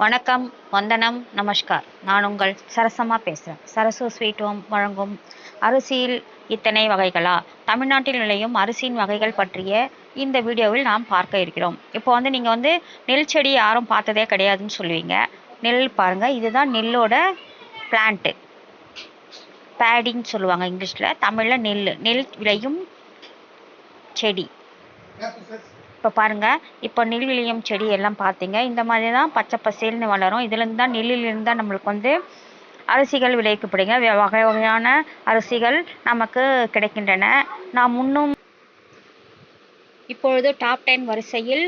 வணக்கம் வந்தனம் நமஸ்கார். நான் உங்கள் சரசமாக பேசுகிறேன் சரசு ஸ்வீட் ஹோம் வழங்கும் அரிசியில் இத்தனை வகைகளா? தமிழ்நாட்டில் நுழையும் அரிசியின் வகைகள் பற்றிய இந்த வீடியோவில் நாம் பார்க்க இருக்கிறோம். இப்போ வந்து நீங்கள் வந்து நெல் செடி யாரும் பார்த்ததே கிடையாதுன்னு சொல்லுவீங்க. நெல் பாருங்கள் இதுதான் நெல்லோட பிளான்ட்டு பேடின்னு சொல்லுவாங்க இங்கிலீஷில். தமிழில் நெல் நெல் விளையும் செடி. இப்போ பாருங்கள் இப்போ நெல் விளையும் செடி எல்லாம் பார்த்தீங்க இந்த மாதிரி தான் பச்சை பசேல்னு வளரும். இதுலேருந்து தான் நெல்லிலிருந்து தான் நம்மளுக்கு வந்து அரிசிகள் விளைவிக்கப்படுங்க. வகை வகையான அரிசிகள் நமக்கு கிடைக்கின்றன. நாம் முன்னும் இப்பொழுது டாப் டென் வரிசையில்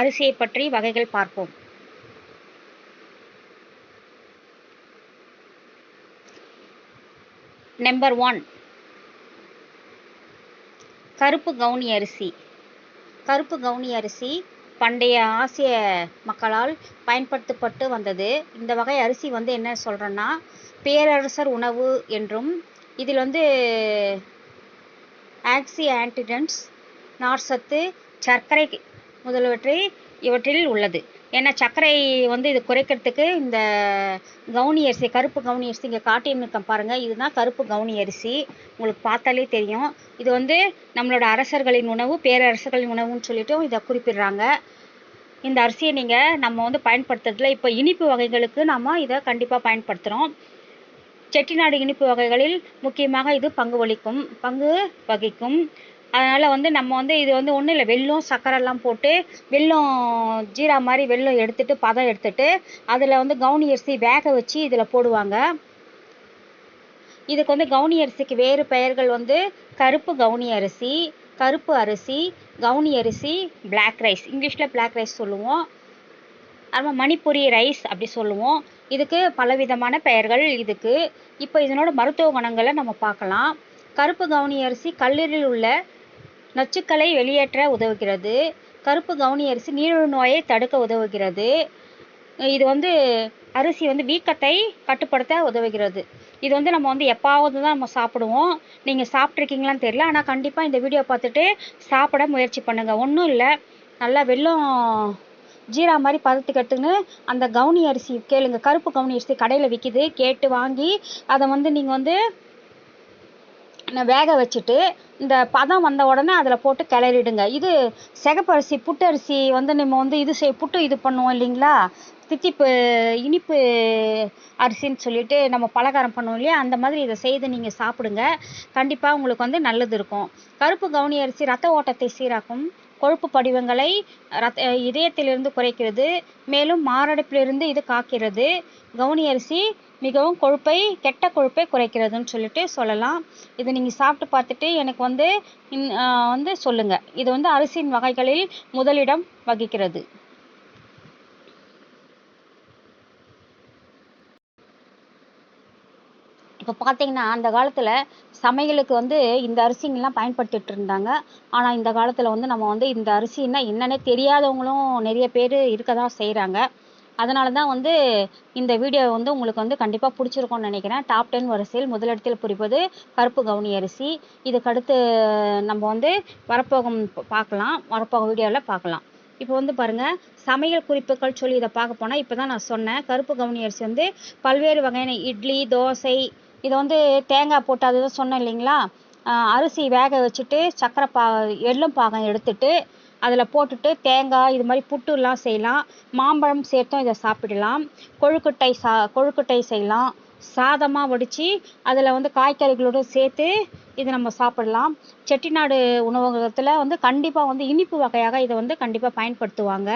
அரிசியை பற்றி வகைகள் பார்ப்போம். நம்பர் ஒன் கருப்பு கவுனி அரிசி. கருப்பு கவுனி அரிசி பண்டைய ஆசிய மக்களால் பயன்படுத்தப்பட்டு வந்தது. இந்த வகை அரிசி வந்து என்ன சொல்கிறேன்னா பேரரசர் உணவு என்றும் இதில் வந்து ஆக்சி ஆன்டிடன்ஸ் நார்சத்து சர்க்கரை முதலியவற்றை இவற்றில் உள்ளது. ஏன்னா சர்க்கரை வந்து இது குறைக்கிறதுக்கு இந்த கவுனி அரிசி கருப்பு கவுனி அரிசி இங்கே காட்டியிருக்கேன் பாருங்கள் இதுதான் கருப்பு கவுனி அரிசி. உங்களுக்கு பார்த்தாலே தெரியும். இது வந்து நம்மளோட அரசர்களின் உணவு பேரரசர்களின் உணவுன்னு சொல்லிட்டு இதை குறிப்பிடுறாங்க. இந்த அரிசியை நீங்கள் நம்ம வந்து பயன்படுத்துறதுல இப்போ இனிப்பு வகைகளுக்கு நம்ம இதை கண்டிப்பாக பயன்படுத்துகிறோம் செட்டிநாடு இனிப்பு வகைகளில் முக்கியமாக இது பங்கு வகிக்கும் பங்கு வகிக்கும். அதனால் வந்து நம்ம வந்து இது வந்து ஒன்றும் இல்லை. வெல்லம் சர்க்கரைலாம் போட்டு வெல்லம் ஜீரா மாதிரி வெல்லம் எடுத்துட்டு பதம் எடுத்துட்டு அதில் வந்து கவுனி அரிசி வேக வச்சு இதில் போடுவாங்க. இதுக்கு வந்து கவுனி அரிசிக்கு வேறு பெயர்கள் வந்து கருப்பு கவுனி அரிசி கருப்பு அரிசி கவுனி அரிசி பிளாக் ரைஸ் இங்கிலீஷில் பிளாக் ரைஸ் சொல்லுவோம். அப்புறம் மணிப்புரி ரைஸ் அப்படி சொல்லுவோம். இதுக்கு பலவிதமான பெயர்கள் இதுக்கு. இப்போ இதனோட மருத்துவ குணங்களை நம்ம பார்க்கலாம். கருப்பு கவுனி அரிசி கல்லீரலில் உள்ள நச்சுக்களை வெளியேற்ற உதவுகிறது. கருப்பு கவுனி அரிசி நீரிழிவு நோயை தடுக்க உதவுகிறது. இது வந்து அரிசி வந்து வீக்கத்தை கட்டுப்படுத்த உதவுகிறது. இது வந்து நம்ம வந்து எப்பாவது தான் நம்ம சாப்பிடுவோம். நீங்கள் சாப்பிட்ருக்கீங்களான்னு தெரியல. ஆனால் கண்டிப்பாக இந்த வீடியோ பார்த்துட்டு சாப்பிட முயற்சி பண்ணுங்கள் ஒன்றும் இல்லை. நல்லா வெள்ளம் ஜீரா மாதிரி பதத்துக்கு எடுத்துன்னு அந்த கவுனி அரிசி கேளுங்க. கருப்பு கவுனி அரிசி கடையில் விற்கிது கேட்டு வாங்கி அதை வந்து நீங்கள் வந்து வேக வச்சுட்டு இந்த பதம் வந்த உடனே அதில் போட்டு கிளறிடுங்க. இது சிகப்பரிசி புட்டரிசி வந்து நம்ம வந்து இது செய் புட்டு இது பண்ணுவோம் இல்லைங்களா? தித்திப்பு இனிப்பு அரிசின்னு சொல்லிட்டு நம்ம பலகாரம் பண்ணுவோம் இல்லையா? அந்த மாதிரி இதை செய்து நீங்கள் சாப்பிடுங்க. கண்டிப்பாக உங்களுக்கு வந்து நல்லது இருக்கும். கருப்பு கவுனி அரிசி ரத்த ஓட்டத்தை சீராக்கும். கொழுப்பு படிவங்களை ரத்த இதயத்திலிருந்து குறைக்கிறது. மேலும் மாரடைப்பிலிருந்து இது காக்கிறது. கவுனி அரிசி மிகவும் கொழுப்பை கெட்ட கொழுப்பை குறைக்கிறதுன்னு சொல்லிட்டு சொல்லலாம். இது நீங்கள் சாப்பிட்டு பார்த்துட்டு எனக்கு வந்து இன்- வந்து சொல்லுங்கள் இது வந்து அரிசியின் வகைகளில் முதலிடம் வகிக்கிறது. இப்போ பார்த்தீங்கன்னா அந்த காலத்தில் சமையலுக்கு வந்து இந்த அரிசிங்கெல்லாம் பயன்படுத்திட்டு இருந்தாங்க. ஆனால் இந்த காலத்தில் வந்து நம்ம வந்து இந்த அரிசின்னா என்னன்னே தெரியாதவங்களும் நிறைய பேர் இருக்க தான் செய்கிறாங்க அதனால தான் வந்து இந்த வீடியோ வந்து உங்களுக்கு வந்து கண்டிப்பாக பிடிச்சிருக்கும்னு நினைக்கிறேன். டாப் டென் வரிசையில் முதலிடத்தில் குறிப்பது கருப்பு கவுனி அரிசி. இதுக்கு அடுத்து நம்ம வந்து வரப்போகும் பார்க்கலாம். வரப்போகும் வீடியோவில் பார்க்கலாம். இப்போ வந்து பாருங்கள் சமையல் குறிப்புகள் சொல்லி இதை பார்க்க போனால் இப்போ தான் நான் சொன்னேன். கருப்பு கவுனி அரிசி வந்து பல்வேறு வகையான இட்லி தோசை இதை வந்து தேங்காய் போட்டு அதுதான் சொன்னேன் இல்லைங்களா? அரிசி வேக வச்சுட்டு சக்கரை பா எள்ளும் பாகம் எடுத்துட்டு அதில் போட்டுட்டு தேங்காய் இது மாதிரி புட்டுலாம் செய்யலாம். மாம்பழம் சேர்த்தும் இதை சாப்பிடலாம். கொழுக்கட்டை சா கொழுக்கட்டை செய்யலாம். சாதமாக வடித்து அதில் வந்து காய்கறிகளோடு சேர்த்து இது நம்ம சாப்பிடலாம். செட்டிநாடு உணவகத்தில் வந்து கண்டிப்பாக வந்து இனிப்பு வகையாக இதை வந்து கண்டிப்பாக பயன்படுத்துவாங்க.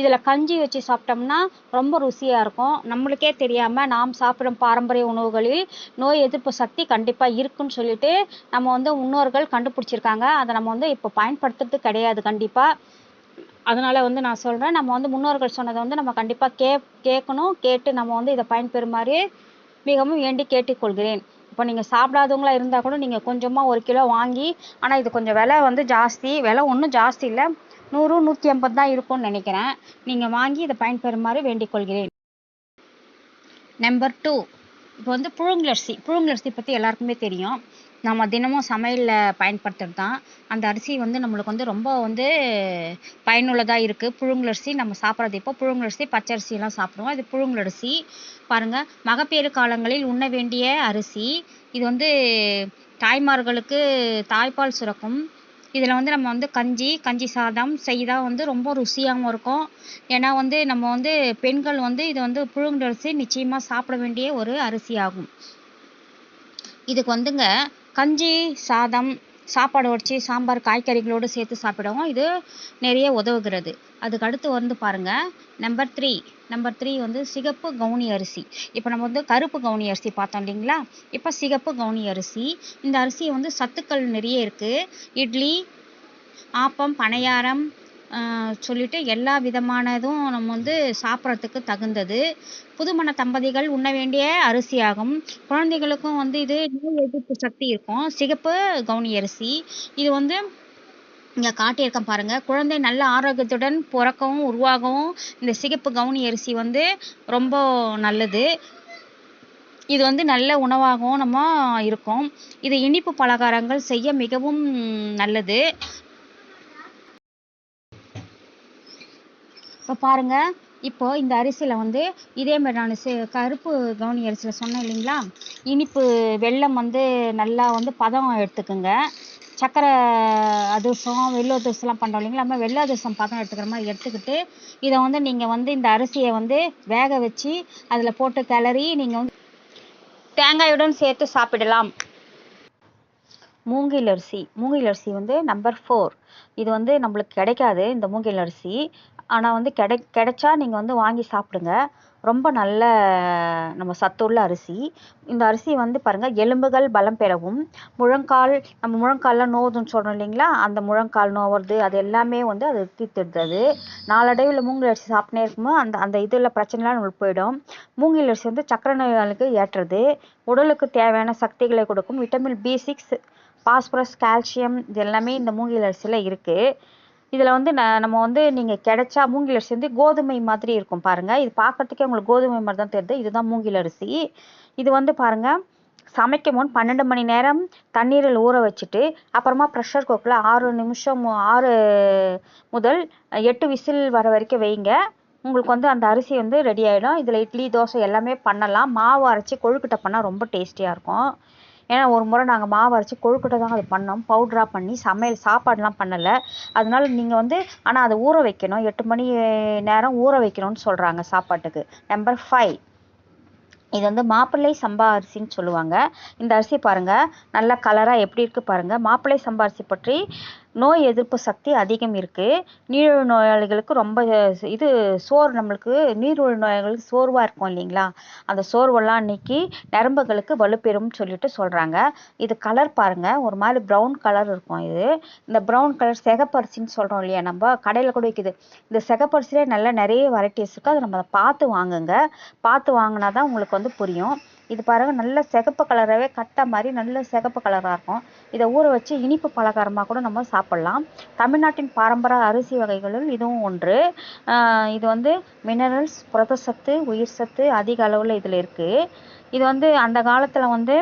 இதில் கஞ்சி வச்சு சாப்பிட்டோம்னா ரொம்ப ருசியாக இருக்கும். நம்மளுக்கே தெரியாமல் நாம் சாப்பிடும் பாரம்பரிய உணவுகளில் நோய் எதிர்ப்பு சக்தி கண்டிப்பாக இருக்குன்னு சொல்லிட்டு நம்ம வந்து முன்னோர்கள் கண்டுபிடிச்சிருக்காங்க. அதை நம்ம வந்து இப்போ பயன்படுத்துறது கிடையாது கண்டிப்பாக அதனால் வந்து நான் சொல்கிறேன் நம்ம வந்து முன்னோர்கள் சொன்னதை வந்து நம்ம கண்டிப்பாக கே கேட்கணும். கேட்டு நம்ம வந்து இதை பயன்பெறுமாறு மிகவும் வேண்டி கேட்டுக்கொள்கிறேன். இப்போ நீங்கள் சாப்பிடாதவங்களா இருந்தால் கூட நீங்கள் கொஞ்சமாக ஒரு கிலோ வாங்கி ஆனால் இது கொஞ்சம் விலை வந்து ஜாஸ்தி. விலை ஒன்றும் ஜாஸ்தி இல்லை. நூறு நூற்றி ஐம்பது தான் இருக்கும்னு நினைக்கிறேன். நீங்கள் வாங்கி இதை பயன்பெறுமாறு வேண்டிக் கொள்கிறேன். நம்பர் டூ இப்போ வந்து புழுங்கலரிசி. புழுங்கலரிசி பற்றி எல்லாருக்குமே தெரியும். நம்ம தினமும் சமையலில் பயன்படுத்துகிறது தான். அந்த அரிசி வந்து நம்மளுக்கு வந்து ரொம்ப வந்து பயனுள்ளதாக இருக்குது புழுங்கலரிசி நம்ம சாப்பிட்றது இப்போ புழுங்கலரிசி பச்சரிசியெல்லாம் சாப்பிடுவோம். இது புழுங்கலரிசி பாருங்கள் மகப்பேறு காலங்களில் உண்ண வேண்டிய அரிசி. இது வந்து தாய்மார்களுக்கு தாய்ப்பால் சுரக்கும். இதில் வந்து நம்ம வந்து கஞ்சி கஞ்சி சாதம் செய்தால் வந்து ரொம்ப ருசியாகவும் இருக்கும். ஏன்னா வந்து நம்ம வந்து பெண்கள் வந்து இது வந்து புழுங்கலரிசி நிச்சயமாக சாப்பிட வேண்டிய ஒரு அரிசி ஆகும் இதுக்கு வந்துங்க கஞ்சி சாதம் சாப்பாடு வடித்து சாம்பார் காய்கறிகளோடு சேர்த்து சாப்பிடவும் இது நிறைய உதவுகிறது. அதுக்கு அடுத்து வந்து பாருங்கள் நம்பர் த்ரீ நம்பர் த்ரீ வந்து சிகப்பு கவுனி அரிசி. இப்போ நம்ம வந்து கருப்பு கவுனி அரிசி பார்த்தோம் இல்லைங்களா? இப்போ சிகப்பு கவுனி அரிசி. இந்த அரிசி வந்து சத்துக்கள் நிறைய இருக்குது இட்லி ஆப்பம் பணியாரம் சொல்லிட்டு எல்லா விதமானதும் நம்ம வந்து சாப்பிட்றதுக்கு தகுந்தது. புதுமண தம்பதிகள் உண்ண வேண்டிய அரிசியாகும். குழந்தைகளுக்கும் வந்து இது நோய் எதிர்ப்பு சக்தி இருக்கும். சிகப்பு கவுனி அரிசி. இது வந்து இங்கே காட்டியிருக்கேன் பாருங்க. குழந்தை நல்ல ஆரோக்கியத்துடன் பிறக்கவும் உருவாகவும் இந்த சிகப்பு கவுனி அரிசி வந்து ரொம்ப நல்லது. இது வந்து நல்ல உணவாகவும் நம்ம இருக்கும். இது இனிப்பு பலகாரங்கள் செய்ய மிகவும் நல்லது. இப்போ பாருங்கள் இப்போ இந்த அரிசியில் வந்து இதே மாதிரி நான் செ கருப்பு கவுனி அரிசியில் சொன்னேன் இல்லைங்களா? இனிப்பு வெல்லம் வந்து நல்லா வந்து பதம் எடுத்துக்கோங்க. சக்கரை அதிரசம் வெள்ளை அதிரசம்லாம் பண்ணுறோம் இல்லைங்களா? நம்ம வெள்ளை அதிரசம் பதம் எடுத்துக்கிற மாதிரி எடுத்துக்கிட்டு இதை வந்து நீங்கள் வந்து இந்த அரிசியை வந்து வேக வச்சு அதில் போட்டு கிளறி நீங்கள் வந்து தேங்காயுடன் சேர்த்து சாப்பிடலாம். மூங்கில் அரிசி. மூங்கில் அரிசி வந்து நம்பர் ஃபோர் இது வந்து நம்மளுக்கு கிடைக்காது இந்த மூங்கில் அரிசி. ஆனால் வந்து கிடை கிடைச்சா நீங்கள் வந்து வாங்கி சாப்பிடுங்க. ரொம்ப நல்ல நம்ம சத்துள்ள அரிசி. இந்த அரிசி வந்து பாருங்கள் எலும்புகள் பலம் பெறவும் முழங்கால் நம்ம முழங்கால்லாம் நோவுதுன்னு சொல்கிறோம் இல்லைங்களா? அந்த முழங்கால் நோவுறது அது எல்லாமே வந்து அது தீர்த்துடுறது. நாளடைவில் மூங்கில் அரிசி சாப்பிட்டே இருக்குமோ அந்த அந்த இதில் பிரச்சனைலாம் நம்மளுக்கு போயிடும். மூங்கில் அரிசி வந்து சக்கரை நோயாளிக்கு ஏற்றது. உடலுக்கு தேவையான சக்திகளை கொடுக்கும். Vitamin B six phosphorus calcium இது எல்லாமே இந்த மூங்கில் அரிசியில் இருக்குது இதில் வந்து ந நம்ம வந்து நீங்கள் கிடைச்சா மூங்கில் அரிசி வந்து கோதுமை மாதிரி இருக்கும் பாருங்கள் இது பார்க்குறதுக்கே உங்களுக்கு கோதுமை மாதிரி தான் தெரியுது. இதுதான் மூங்கில் அரிசி. இது வந்து பாருங்கள் சமைக்கும் முன் பன்னெண்டு மணி நேரம் தண்ணீரில் ஊற வச்சுட்டு அப்புறமா ப்ரெஷர் குக்கரில் ஆறு நிமிஷம் ஆறு முதல் எட்டு விசில் வர வரைக்கும் வைங்க. உங்களுக்கு வந்து அந்த அரிசி வந்து ரெடி ஆகிடும் இதில் இட்லி தோசை எல்லாமே பண்ணலாம். மாவு அரைச்சி கொழுக்கட்டை பண்ணால் ரொம்ப டேஸ்டியாக இருக்கும். ஏன்னா ஒரு முறை நாங்கள் மாவு அரைச்சி கொழுக்கட்டை தான் அது பண்ணோம். பவுட்ராக பண்ணி சமையல் சாப்பாடுலாம் பண்ணலை. அதனால நீங்கள் வந்து ஆனால் அதை ஊற வைக்கணும். எட்டு மணி நேரம் ஊற வைக்கணும்னு சொல்கிறாங்க சாப்பாட்டுக்கு. நம்பர் ஃபைவ் இது வந்து மாப்பிள்ளை சம்பா அரிசின்னு சொல்லுவாங்க. இந்த அரிசி பாருங்கள் நல்ல கலராக எப்படி இருக்குது பாருங்கள் மாப்பிள்ளை சம்பா அரிசி பற்றி நோய் எதிர்ப்பு சக்தி அதிகம் இருக்குது நீரிழிவு நோயாளிகளுக்கு ரொம்ப இது சோறு நம்மளுக்கு நீரிழிவு நோயாளிகளுக்கு சோர்வாக இருக்கும் இல்லைங்களா? அந்த சோர்வெல்லாம் நீக்கி நரம்புகளுக்கு வலுப்பெறும்னு சொல்லிட்டு சொல்கிறாங்க இது கலர் பாருங்கள் ஒரு மாதிரி ப்ரௌன் கலர் இருக்கும் இது. இந்த ப்ரௌன் கலர் சிகப்பரிசின்னு சொல்கிறோம் இல்லையா நம்ம? கடையில் கூட விற்கிது இந்த சிகப்பரிசிலே நல்ல நிறைய வெரைட்டிஸ் இருக்குது அதை நம்ம பார்த்து வாங்குங்க. பார்த்து வாங்கினா தான் உங்களுக்கு வந்து புரியும். இது பாருங்கள் நல்ல சிகப்பு கலராகவே கட்டை மாதிரி நல்ல சிகப்பு கலராக இருக்கும். இதை ஊற வச்சு இனிப்பு பலகாரமாக கூட நம்ம சாப்பிட்லாம். தமிழ்நாட்டின் பாரம்பரிய அரிசி வகைகளில் இதுவும் ஒன்று. இது வந்து மினரல்ஸ் புரதசத்து உயிர் சத்து அதிக அளவில் இதில் இருக்குது இது வந்து அந்த காலத்தில் வந்து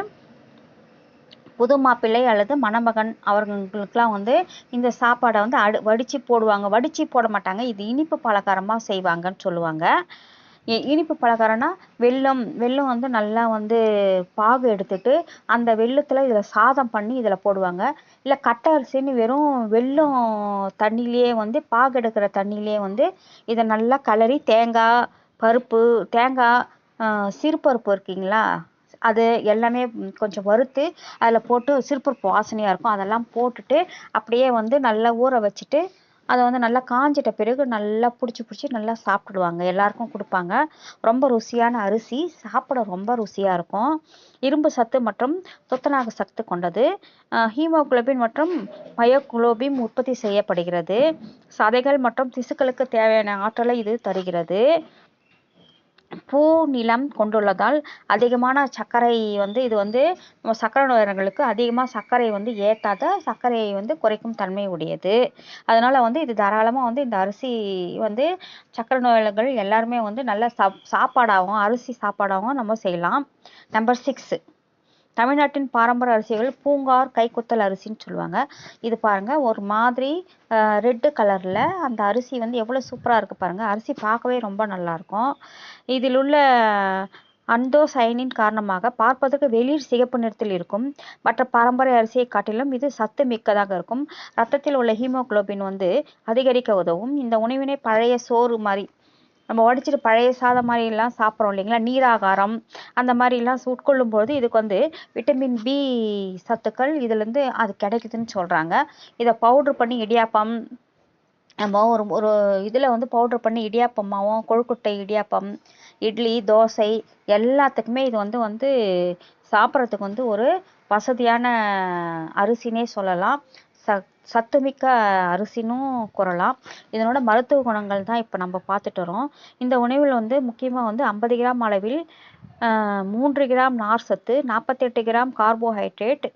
புது மாப்பிள்ளை அல்லது மணமகன் அவர்களுக்கெலாம் வந்து இந்த சாப்பாடை வந்து அடு வடித்து போடுவாங்க. வடித்து போட மாட்டாங்க. இது இனிப்பு பலகாரமாக செய்வாங்கன்னு சொல்லுவாங்க. இனிப்பு பலகாரம்னா வெல்லம் வெல்லம் வந்து நல்லா வந்து பாகு எடுத்துட்டு அந்த வெல்லத்தில் இதில் சாதம் பண்ணி இதில் போடுவாங்க. இல்லை கட்டை அரிசின்னு வெறும் வெல்லம் தண்ணியிலேயே வந்து பாகு எடுக்கிற தண்ணியிலேயே வந்து இதை நல்லா கலரி தேங்காய் பருப்பு தேங்காய் சிறுபருப்பு இருக்குங்களா? அது எல்லாமே கொஞ்சம் வறுத்து அதில் போட்டு சிறுபருப்பு வாசனையாக இருக்கும். அதெல்லாம் போட்டுட்டு அப்படியே வந்து நல்லா ஊற வச்சுட்டு அதை வந்து நல்லா காஞ்சிட்ட பிறகு நல்லா பிடிச்சி பிடிச்சி நல்லா சாப்பிடுவாங்க எல்லாருக்கும் கொடுப்பாங்க. ரொம்ப ருசியான அரிசி. சாப்பிட ரொம்ப ருசியாக இருக்கும். இரும்பு சத்து மற்றும் துத்தநாக சத்து கொண்டது. ஹீமோகுளோபின் மற்றும் மயோகுளோபின் உற்பத்தி செய்யப்படுகிறது. சதைகள் மற்றும் திசுக்களுக்கு தேவையான ஆற்றலை இது தருகிறது. பூ நிலம் கொண்டுள்ளதால் அதிகமான சர்க்கரை வந்து இது வந்து நம்ம சர்க்கரை நோயாளிகளுக்கு அதிகமாக சர்க்கரை வந்து ஏற்றாத சர்க்கரையை வந்து குறைக்கும் தன்மை உடையது. அதனால் வந்து இது தாராளமாக வந்து இந்த அரிசி வந்து சர்க்கரை நோயாளர்கள் எல்லாருமே வந்து நல்ல சாப் சாப்பாடாகவும் அரிசி சாப்பாடாகவும் நம்ம செய்யலாம். நம்பர் சிக்ஸு தமிழ்நாட்டின் பாரம்பரிய அரிசிகள் பூங்கார் கைக்குத்தல் அரிசின்னு சொல்லுவாங்க. இது பாருங்க ஒரு மாதிரி ரெட்டு கலரில் அந்த அரிசி வந்து எவ்வளோ சூப்பராக இருக்குது பாருங்கள் அரிசி பார்க்கவே ரொம்ப நல்லாயிருக்கும். இதில் உள்ள அந்தோசயனின் காரணமாக பார்ப்பதற்கு வெளிர் சிகப்பு நிறத்தில் இருக்கும். மற்ற பாரம்பரிய அரிசியை காட்டிலும் இது சத்து மிக்கதாக இருக்கும். ரத்தத்தில் உள்ள ஹீமோகுளோபின் வந்து அதிகரிக்க உதவும். இந்த உணவினை பழைய சோறு மாதிரி நம்ம உடச்சிட்டு பழைய சாதம் மாதிரிலாம் சாப்பிட்றோம் இல்லைங்களா? நீராகாரம் அந்த மாதிரிலாம் உட்கொள்ளும் போது இதுக்கு வந்து விட்டமின் பி சத்துக்கள் இதுலேருந்து அது கிடைக்குதுன்னு சொல்கிறாங்க இதை பவுட்ரு பண்ணி இடியாப்பம் நம்ம ஒரு ஒரு இதில் வந்து பவுட்ரு பண்ணி இடியாப்பமாகவும் கொழுக்கட்டை இடியாப்பம் இட்லி தோசை எல்லாத்துக்குமே இது வந்து வந்து சாப்பிட்றதுக்கு வந்து ஒரு வசதியான அரிசினே சொல்லலாம். சத் சத்துமிக்க அரிசினும் கூறலாம் இதனோட மருத்துவ குணங்கள் தான் இப்போ நம்ம பார்த்துட்டு வரோம். இந்த உணவில் வந்து முக்கியமாக வந்து ஐம்பது கிராம் அளவில் மூன்று கிராம் நார் சத்து நாற்பத்தெட்டு கிராம் கார்போஹைட்ரேட்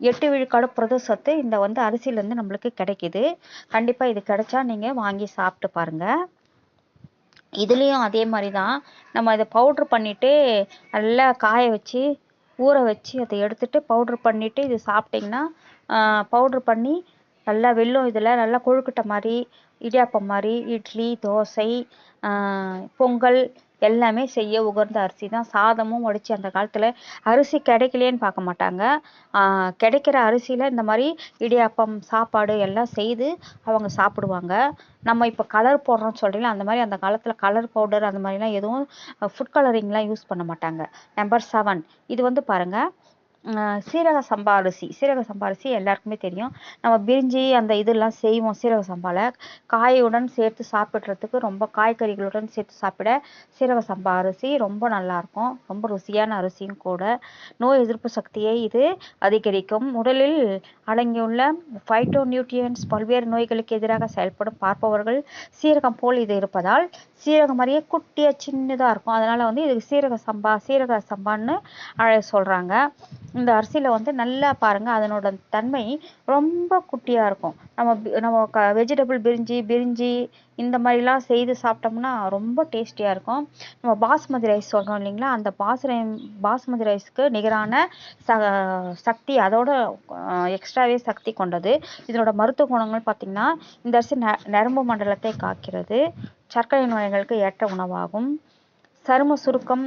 எட்டு விழுக்காடு புரத சத்து இந்த வந்து அரிசியிலேருந்து நம்மளுக்கு கிடைக்கிது. கண்டிப்பாக இது கிடைச்சா நீங்கள் வாங்கி சாப்பிட்டு பாருங்கள் இதுலேயும் அதே மாதிரி தான். நம்ம இதை பவுட்ரு பண்ணிவிட்டு நல்லா காய வச்சு ஊற வச்சு அதை எடுத்துட்டு பவுட்ரு பண்ணிவிட்டு இது சாப்பிட்டிங்கன்னா பவுட்ரு பண்ணி நல்லா வெல்லம் இதில் நல்லா கொழுக்கட்டை மாதிரி இடியாப்பம் மாதிரி இட்லி தோசை பொங்கல் எல்லாமே செய்ய உகந்த அரிசி தான். சாதமும் வடித்து அந்த காலத்தில் அரிசி கிடைக்கலையேன்னு பார்க்க மாட்டாங்க. கிடைக்கிற அரிசியில் இந்த மாதிரி இடியாப்பம் சாப்பாடு எல்லாம் செய்து அவங்க சாப்பிடுவாங்க. நம்ம இப்போ கலர் போடுறோம்னு சொல்கிறீங்களா அந்த மாதிரி அந்த காலத்தில் கலர் பவுடர் அந்த மாதிரிலாம் எதுவும் ஃபுட் கலரிங்லாம் யூஸ் பண்ண மாட்டாங்க. நம்பர் செவன் இது வந்து பாருங்கள் சீரக சம்பா அரிசி சீரக சம்பா அரிசி எல்லாருக்குமே தெரியும். நம்ம பிரிஞ்சி அந்த இதெல்லாம் செய்வோம் சீரக சம்பாவில் காயுடன் சேர்த்து சாப்பிட்றதுக்கு ரொம்ப காய்கறிகளுடன் சேர்த்து சாப்பிட சீரக சம்பா அரிசி ரொம்ப நல்லாயிருக்கும் ரொம்ப ருசியான அரிசியும் கூட. நோய் எதிர்ப்பு சக்தியை இது அதிகரிக்கும். உடலில் அடங்கியுள்ள ஃபைட்டோ நியூட்ரியன்ஸ் பல்வேறு நோய்களுக்கு எதிராக செயல்படும் பார்ப்பவர்கள் சீரகம் போல் இது இருப்பதால் சீரகம் மாதிரியே குட்டியாக சின்னதாக இருக்கும். அதனால் வந்து இதுக்கு சீரக சம்பா சீரக சம்பான்னு சொல்கிறாங்க இந்த அரிசியில் வந்து நல்லா பாருங்கள் அதனோட தன்மை ரொம்ப குட்டியாக இருக்கும். நம்ம நம்ம க வெஜிடபிள் பிரிஞ்சி பிரிஞ்சி இந்த மாதிரிலாம் செய்து சாப்பிட்டோம்னா ரொம்ப டேஸ்டியாக இருக்கும். நம்ம பாஸ்மதி ரைஸ் சொல்கிறோம் இல்லைங்களா அந்த பாஸ்ரை பாஸ்மதி ரைஸ்க்கு நிகரான ச சக்தி அதோட எக்ஸ்ட்ராவே சக்தி கொண்டது. இதனோட மருத்துவ குணங்கள் பார்த்திங்கன்னா இந்த அரிசி ந நரம்பு மண்டலத்தை காக்கிறது சர்க்கரை நோய்களுக்கு ஏற்ற உணவாகும். சரும சுருக்கம்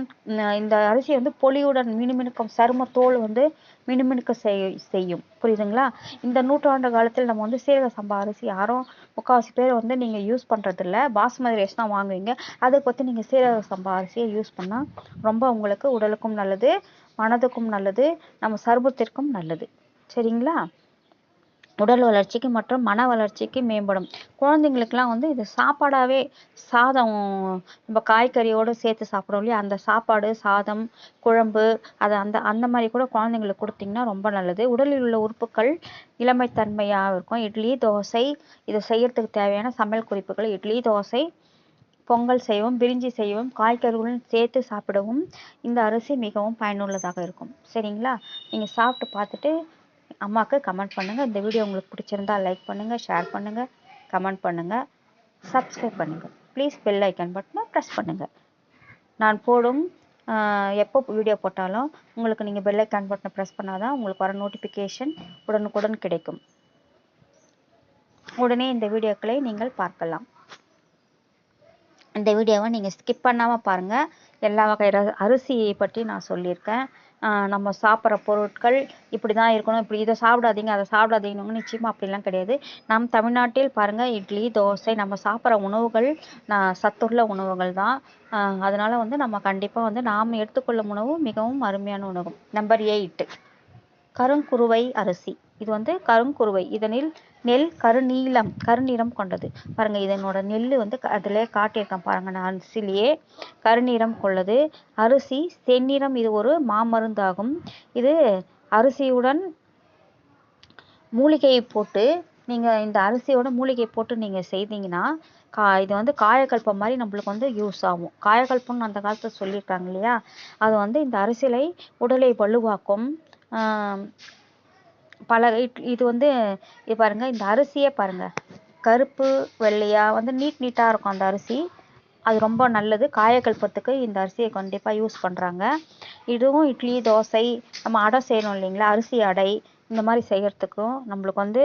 இந்த அரிசி வந்து பொலியுடன் மினுமினுக்கும் சரும தோல் வந்து மினுமினுக்க செய் செய்யும். புரியுதுங்களா? இந்த நூற்றாண்டு காலத்தில் நம்ம வந்து சீரக சம்பா அரிசி யாரும் முக்கால்வாசி பேர் வந்து நீங்கள் யூஸ் பண்ணுறதில்ல பாஸ்மதி ரைஸ் தான் வாங்குவீங்க. அதை பற்றி நீங்கள் சீரக சம்பா அரிசியை யூஸ் பண்ணால் ரொம்ப உங்களுக்கு உடலுக்கும் நல்லது மனதுக்கும் நல்லது நம்ம சருமத்திற்கும் நல்லது. சரிங்களா? உடல் வளர்ச்சிக்கு மற்றும் மன வளர்ச்சிக்கு மேம்படும். குழந்தைங்களுக்குலாம் வந்து இது சாப்பாடாகவே சாதம் நம்ம காய்கறியோடு சேர்த்து சாப்பிட்றோம் இல்லையா? அந்த சாப்பாடு சாதம் குழம்பு அதை அந்த அந்த மாதிரி கூட குழந்தைங்களுக்கு கொடுத்தீங்கன்னா ரொம்ப நல்லது. உடலில் உள்ள உறுப்புகள் இளமைத்தன்மையாக இருக்கும். இட்லி தோசை இதை செய்யறதுக்கு தேவையான சமையல் குறிப்புகள் இட்லி தோசை பொங்கல் செய்வோம் பிரிஞ்சி செய்வோம் காய்கறிகளுடன் சேர்த்து சாப்பிடவும் இந்த அரிசி மிகவும் பயனுள்ளதாக இருக்கும். சரிங்களா? நீங்கள் சாப்பிட்டு பார்த்துட்டு அம்மாவுக்கு கமெண்ட் பண்ணுங்கள் இந்த வீடியோ உங்களுக்கு பிடிச்சிருந்தா லைக் பண்ணுங்கள் ஷேர் பண்ணுங்கள் கமெண்ட் பண்ணுங்கள் சப்ஸ்கிரைப் பண்ணுங்கள் ப்ளீஸ் பெல் ஐக்கன் பட்டனை ப்ரெஸ் பண்ணுங்கள் நான் போடும் எப்போ வீடியோ போட்டாலும் உங்களுக்கு நீங்கள் பெல் ஐக்கான் பட்டனை ப்ரெஸ் பண்ணால் தான் உங்களுக்கு வர நோட்டிஃபிகேஷன் உடனுக்குடன் கிடைக்கும். உடனே இந்த வீடியோக்களை நீங்கள் பார்க்கலாம். இந்த வீடியோவை நீங்கள் ஸ்கிப் பண்ணாமல் பாருங்கள் எல்லா வகை அரிசியை பற்றி நான் சொல்லியிருக்கேன். நம்ம சாப்பிட்ற பொருட்கள் இப்படி தான் இருக்கணும். இப்படி இதை சாப்பிடாதீங்க அதை சாப்பிடாதீங்கன்னு நிச்சயமாக அப்படிலாம் கிடையாது. நம் தமிழ்நாட்டில் பாருங்கள் இட்லி தோசை நம்ம சாப்பிட்ற உணவுகள் சத்துள்ள உணவுகள் தான். அதனால் வந்து நம்ம கண்டிப்பாக வந்து நாம் எடுத்துக்கொள்ளும் உணவு மிகவும் அருமையான உணவு. Number eight. கருங்குருவை அரிசி. இது வந்து கருங்குருவை. இதனில் நெல் கருநீலம் கருநிறம் கொண்டது. பாருங்கள் இதனோட நெல் வந்து அதில் காட்டியிருக்கேன் பாருங்கள் நான் அரிசிலேயே கருநிறம் கொள்ளது. அரிசி செந்நிறம் இது ஒரு மாமருந்தாகும். இது அரிசியுடன் மூலிகையை போட்டு நீங்கள் இந்த அரிசியோட மூலிகை போட்டு நீங்கள் செய்தீங்கன்னா கா இது வந்து காயக்கல்பம் மாதிரி நம்மளுக்கு வந்து யூஸ் ஆகும். காயக்கல்பம்னு அந்த காலத்தில் சொல்லியிருக்காங்க இல்லையா? அது வந்து இந்த அரிசிலை உடலை வலுவாக்கும் பல இது வந்து இது பாருங்கள் இந்த அரிசியே பாருங்கள் கருப்பு வெள்ளையாக வந்து நீட் நீட்டாக இருக்கும் அந்த அரிசி. அது ரொம்ப நல்லது. காயக்கல்பத்துக்கு இந்த அரிசியை கண்டிப்பாக யூஸ் பண்ணுறாங்க இதுவும் இட்லி தோசை நம்ம அடை செய்கிறோம் இல்லைங்களா? அரிசி அடை இந்த மாதிரி செய்கிறதுக்கும் நம்மளுக்கு வந்து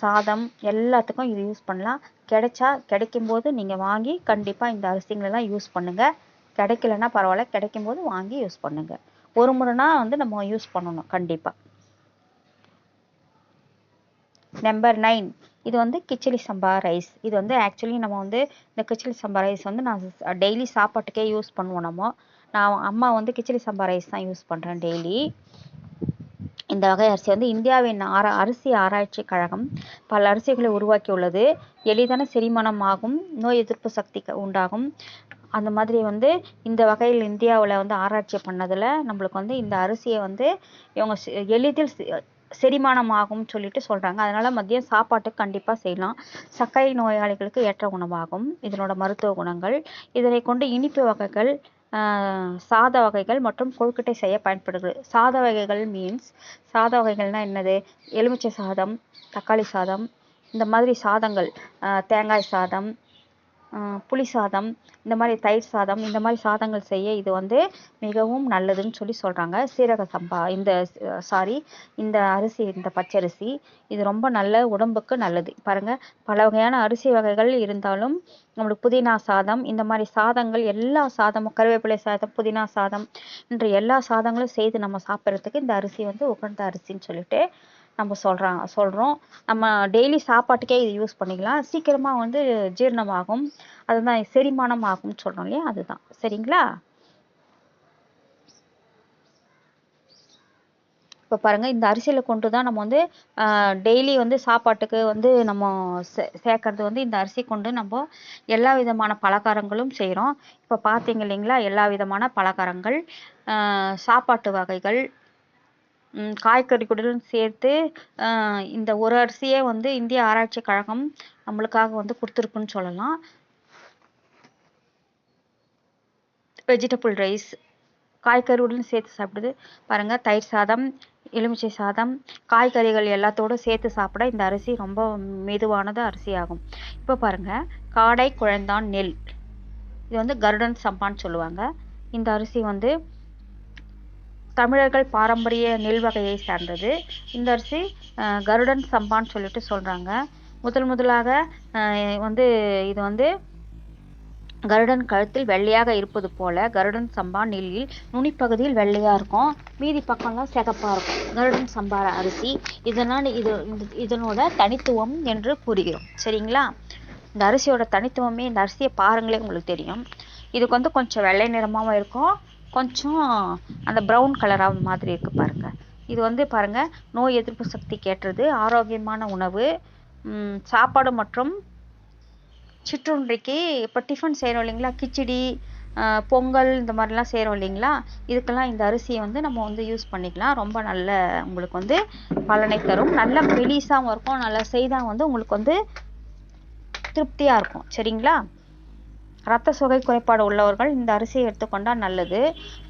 சாதம் எல்லாத்துக்கும் இது யூஸ் பண்ணலாம். கிடைச்சா கிடைக்கும்போது நீங்கள் வாங்கி கண்டிப்பாக இந்த அரிசிங்களெல்லாம் யூஸ் பண்ணுங்கள் கிடைக்கலன்னா பரவாயில்ல. கிடைக்கும் போது வாங்கி யூஸ் பண்ணுங்கள் ஒரு முறைனா வந்து நம்ம யூஸ் பண்ணணும் கண்டிப்பாக நம்பர் நைன் இது வந்து கிச்சடி சம்பா ரைஸ். இது வந்து ஆக்சுவலி நம்ம வந்து இந்த கிச்சடி சம்பா ரைஸ் வந்து நான் டெய்லி சாப்பாட்டுக்கே யூஸ் பண்ணுவோம் நம்ம. நான் அம்மா வந்து கிச்சடி சம்பா ரைஸ் தான் யூஸ் பண்ணுறேன் டெய்லி இந்த வகை அரிசி வந்து இந்தியாவின் ஆர அரிசி ஆராய்ச்சி கழகம் பல அரிசிகளை உருவாக்கியுள்ளது. எளிதான செரிமானம் ஆகும் நோய் எதிர்ப்பு சக்தி உண்டாகும். அந்த மாதிரி வந்து இந்த வகையில் இந்தியாவில் வந்து ஆராய்ச்சி பண்ணதில் நம்மளுக்கு வந்து இந்த அரிசியை வந்து இவங்க எளிதில் செரிமானம் ஆகும்னு சொல்லிட்டு சொல்கிறாங்க அதனால் மதியம் சாப்பாட்டுக்கு கண்டிப்பாக செய்யலாம். சர்க்கரை நோயாளிகளுக்கு ஏற்ற உணவாகும். இதனோட மருத்துவ குணங்கள். இதனை கொண்டு இனிப்பு வகைகள் சாத வகைகள் மற்றும் கொழுக்கட்டை செய்ய பயன்படுகிறது சாத வகைகள் மீன்ஸ் சாத வகைகள்னா என்னது? எலுமிச்சை சாதம் தக்காளி சாதம் இந்த மாதிரி சாதங்கள் தேங்காய் சாதம் புளி சாதம் இந்த மாதிரி தயிர் சாதம் இந்த மாதிரி சாதங்கள் செய்ய இது வந்து மிகவும் நல்லதுன்னு சொல்லி சொல்கிறாங்க சீரக சம்பா இந்த சாரி இந்த அரிசி இந்த பச்சரிசி இது ரொம்ப நல்ல உடம்புக்கு நல்லது. பாருங்கள் பல வகையான அரிசி வகைகள் இருந்தாலும் நம்மளுக்கு புதினா சாதம் இந்த மாதிரி சாதங்கள் எல்லா சாதமும் கருவேப்பிலை சாதம் புதினா சாதம் என்ற எல்லா சாதங்களும் செய்து நம்ம சாப்பிட்றதுக்கு இந்த அரிசி வந்து உகந்த அரிசின்னு சொல்லிட்டு நம்ம சொல்கிறாங்க சொல்கிறோம் நம்ம டெய்லி சாப்பாட்டுக்கே இது யூஸ் பண்ணிக்கலாம். சீக்கிரமாக வந்து ஜீரணமாகும். அதுதான் செரிமானம் ஆகும்னு சொல்கிறோம் இல்லையா? அதுதான். சரிங்களா? இப்போ பாருங்க இந்த அரிசியில் கொண்டு தான் நம்ம வந்து டெய்லி வந்து சாப்பாட்டுக்கு வந்து நம்ம சே சேர்க்கறது வந்து இந்த அரிசி கொண்டு நம்ம எல்லா விதமான பலகாரங்களும் செய்கிறோம் இப்போ பார்த்தீங்க இல்லைங்களா? எல்லா விதமான பலகாரங்கள் சாப்பாட்டு வகைகள் காய்கறிகளுடன் சேர்த்து இந்த ஒரு அரிசியே வந்து இந்திய ஆராய்ச்சி கழகம் நம்மளுக்காக வந்து கொடுத்துருக்குன்னு சொல்லலாம். வெஜிடபிள் ரைஸ் காய்கறியுடன் சேர்த்து சாப்பிடுது. பாருங்க தயிர் சாதம் எலுமிச்சை சாதம் காய்கறிகள் எல்லாத்தோடும் சேர்த்து சாப்பிட இந்த அரிசி ரொம்ப மெதுவானது அரிசி ஆகும் இப்போ பாருங்க காடை குழந்தான் நெல். இது வந்து கருடன் சம்பான்னு சொல்லுவாங்க. இந்த அரிசி வந்து தமிழர்கள் பாரம்பரிய நெல் வகையை சார்ந்தது. இந்த அரிசி கருடன் சம்பான்னு சொல்லிட்டு சொல்கிறாங்க முதல் முதலாக வந்து இது வந்து கருடன் கழுத்தில் வெள்ளையாக இருப்பது போல கருடன் சம்பா நெல்லில் நுனிப்பகுதியில் வெள்ளையாக இருக்கும். மீதி பக்கம்லாம் சிகப்பாக இருக்கும். கருடன் சம்பார அரிசி இதனால் இது இதனோட தனித்துவம் என்று கூறுகிறோம். சரிங்களா? இந்த அரிசியோட தனித்துவமே இந்த அரிசியை பாருங்களே உங்களுக்கு தெரியும். இதுக்கு வந்து கொஞ்சம் வெள்ளை நிறமாகவும் இருக்கும். கொஞ்சம் அந்த ப்ரௌன் கலராக மாதிரி இருக்குது பாருங்கள் இது வந்து பாருங்கள் நோய் எதிர்ப்பு சக்தி கேட்டது ஆரோக்கியமான உணவு சாப்பாடு மற்றும் சிற்றுண்டிக்கு இப்போ டிஃபன் செய்கிறோம் இல்லைங்களா? கிச்சடி பொங்கல் இந்த மாதிரிலாம் செய்கிறோம் இல்லைங்களா? இதுக்கெல்லாம் இந்த அரிசியை வந்து நம்ம வந்து யூஸ் பண்ணிக்கலாம். ரொம்ப நல்ல உங்களுக்கு வந்து பலனை தரும். நல்ல மெலிசாவும் இருக்கும். நல்லா செய்தால் வந்து உங்களுக்கு வந்து திருப்தியாக இருக்கும். சரிங்களா? ரத்த சுகை குறைபாடு உள்ளவர்கள் இந்த அரிசியை எடுத்துக்கொண்டால் நல்லது.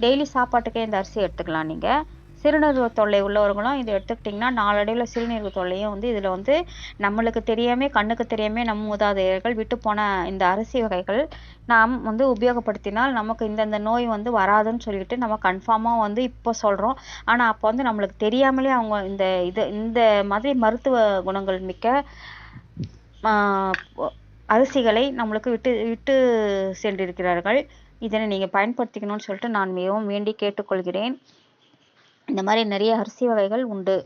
டெய்லி சாப்பாட்டுக்கே இந்த அரிசியை எடுத்துக்கலாம் நீங்கள் சிறுநீரக தொல்லை உள்ளவர்களும் இதை எடுத்துக்கிட்டிங்கன்னா நாளடைவில் சிறுநீரக தொல்லையும் வந்து இதில் வந்து நம்மளுக்கு தெரியாமே கண்ணுக்கு தெரியாமே நம் மூதாதையர்கள் விட்டு போன இந்த அரிசி வகைகள் நாம் வந்து உபயோகப்படுத்தினால் நமக்கு இந்தந்த நோய் வந்து வராதுன்னு சொல்லிட்டு நம்ம கன்ஃபார்மாக வந்து இப்போ சொல்கிறோம் ஆனால் அப்போ வந்து நம்மளுக்கு தெரியாமலே அவங்க இந்த இது இந்த மாதிரி மருத்துவ குணங்கள் மிக்க அரிசிகளை நம்மளுக்கு விட்டு விட்டு சென்றிருக்கிறார்கள். இதனை நீங்கள் பயன்படுத்திக்கணும்னு சொல்லிட்டு நான் மிகவும் வேண்டி கேட்டுக்கொள்கிறேன். இந்த மாதிரி நிறைய அரிசி வகைகள் உண்டு.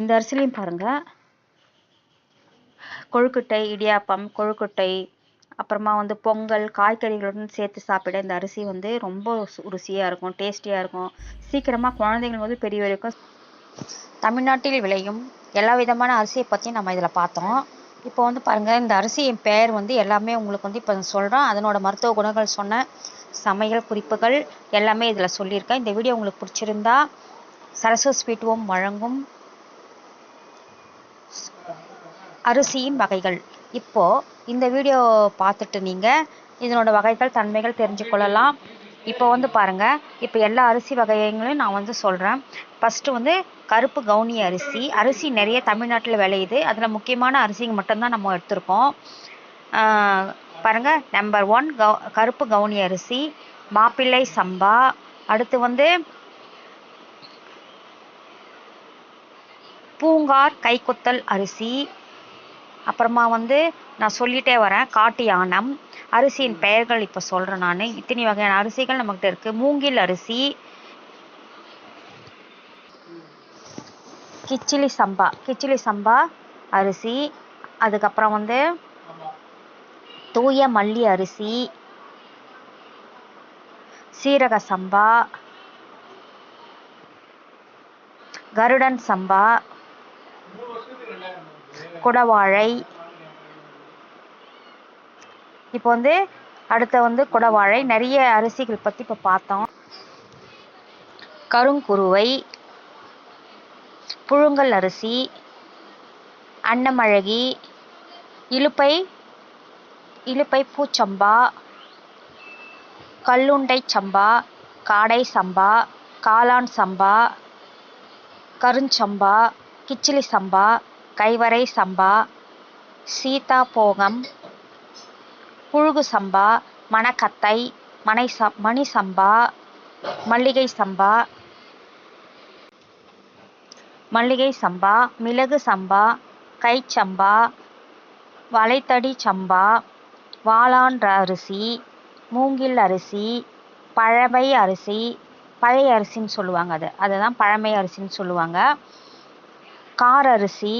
இந்த அரிசிலையும் பாருங்க. கொழுக்கட்டை இடியாப்பம் கொழுக்கட்டை அப்புறமா வந்து பொங்கல் காய்கறிகளுடன் சேர்த்து சாப்பிட இந்த அரிசி வந்து ரொம்ப ருசியாக இருக்கும் டேஸ்டியாக இருக்கும். சீக்கிரமா குழந்தைகள் வந்து பெரிய வரைக்கும் தமிழ்நாட்டில் விளையும் எல்லா விதமான அரிசியை பற்றியும் நம்ம இதில் பார்த்தோம். இப்போ வந்து பாருங்கள் இந்த அரிசியின் பெயர் வந்து எல்லாமே உங்களுக்கு வந்து இப்போ சொல்கிறோம் அதனோட மருத்துவ குணங்கள் சொன்ன சமையல் குறிப்புகள் எல்லாமே இதில் சொல்லியிருக்கேன். இந்த வீடியோ உங்களுக்கு பிடிச்சிருந்தா சரஸ்வ ஸ்வீட் ஹோம் வழங்கும் அரிசியின் வகைகள். இப்போ இந்த வீடியோ பார்த்துட்டு நீங்கள் இதனோட வகைகள் தன்மைகள் தெரிஞ்சு கொள்ளலாம். இப்போ வந்து பாருங்க இப்போ எல்லா அரிசி வகைகளையும் நான் வந்து சொல்கிறேன் ஃபஸ்ட்டு வந்து கருப்பு கவுனி அரிசி. அரிசி நிறைய தமிழ்நாட்டில் விளையுது. அதில் முக்கியமான அரிசிங்க மட்டும்தான் நம்ம எடுத்திருக்கோம். ஆஹ் பாருங்க நம்பர் ஒன் கவு கருப்பு கவுனி அரிசி மாப்பிள்ளை சம்பா. அடுத்து வந்து பூங்கார் கைக்குத்தல் அரிசி. அப்புறமா வந்து நான் சொல்லிட்டே வரேன் காட்டு யானம். அரிசியின் பெயர்கள் இப்போ சொல்கிறேன் நான். இத்தனை வகையான அரிசிகள் நம்மக்கிட்ட இருக்குது மூங்கில் அரிசி கிச்சிலி சம்பா கிச்சிலி சம்பா அரிசி அதுக்கப்புறம் வந்து தூய மல்லி அரிசி சீரக சம்பா கருடன் சம்பா குடவாழை. இப்போ வந்து அடுத்த வந்து குடவாழை. நிறைய அரிசிகள் பற்றி இப்போ பார்த்தோம். கருங்குருவை புழுங்கல் அரிசி அன்னமழகி இலுப்பை இலுப்பை பூச்சம்பா கல்லுண்டை சம்பா காடை சம்பா காளான் சம்பா கருஞ்சம்பா கிச்சிலி சம்பா கைவரை சம்பா சீதா போகம் புழுகு சம்பா மணக்கத்தை மனை ச மணி சம்பா மல்லிகை சம்பா மல்லிகை சம்பா மிளகு சம்பா கைச்சம்பா வளைத்தடி சம்பா வாளான்ற அரிசி மூங்கில் அரிசி பழமை அரிசி பழைய அரிசின்னு சொல்லுவாங்க அது. அதை தான் பழமை அரிசின்னு சொல்லுவாங்க. கார அரிசி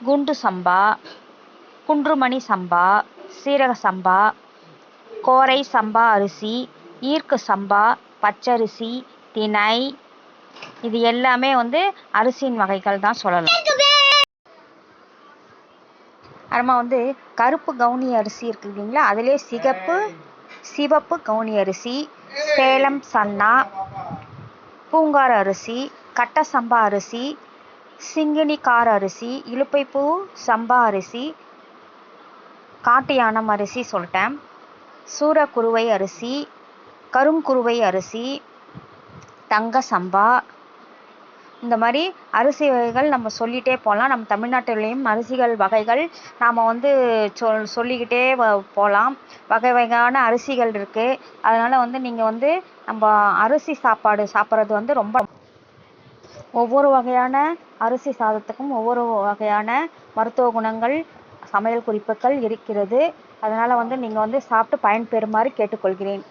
குண்டு சம்பா குன்றுமணி சம்பா சீரக சம்பா கோரை சம்பா அரிசி ஈர்க்கு சம்பா பச்சரிசி திணை இது எல்லாமே வந்து அரிசியின் வகைகள் தான் சொல்லலாம். அப்புறமா வந்து கருப்பு கவுனி அரிசி இருக்கு இல்லைங்களா? அதிலே சிகப்பு சிவப்பு கவுனி அரிசி சேலம் சன்னா பூங்கார அரிசி கட்ட சம்பா அரிசி சிங்கினி கார அரிசி இலுப்பைப்பூ சம்பா அரிசி காட்டு யானம் அரிசி சொல்லிட்டேன். சூரக்குருவை அரிசி கருங்குருவை அரிசி தங்க சம்பா இந்த மாதிரி அரிசி வகைகள் நம்ம சொல்லிகிட்டே போகலாம் நம்ம தமிழ்நாட்டிலையும் அரிசிகள் வகைகள் நாம் வந்து சொல் சொல்லிக்கிட்டே வ போகலாம் வகை வகையான அரிசிகள் இருக்குது அதனால் வந்து நீங்கள் வந்து நம்ம அரிசி சாப்பாடு சாப்பிட்றது வந்து ரொம்ப ஒவ்வொரு வகையான அரிசி சாதத்துக்கும் ஒவ்வொரு வகையான மருத்துவ குணங்கள் சமையல் குறிப்புகள் இருக்கிறது. அதனால் வந்து நீங்கள் வந்து சாப்பிட்டு பயன்பெறுமாறு கேட்டுக்கொள்கிறேன்.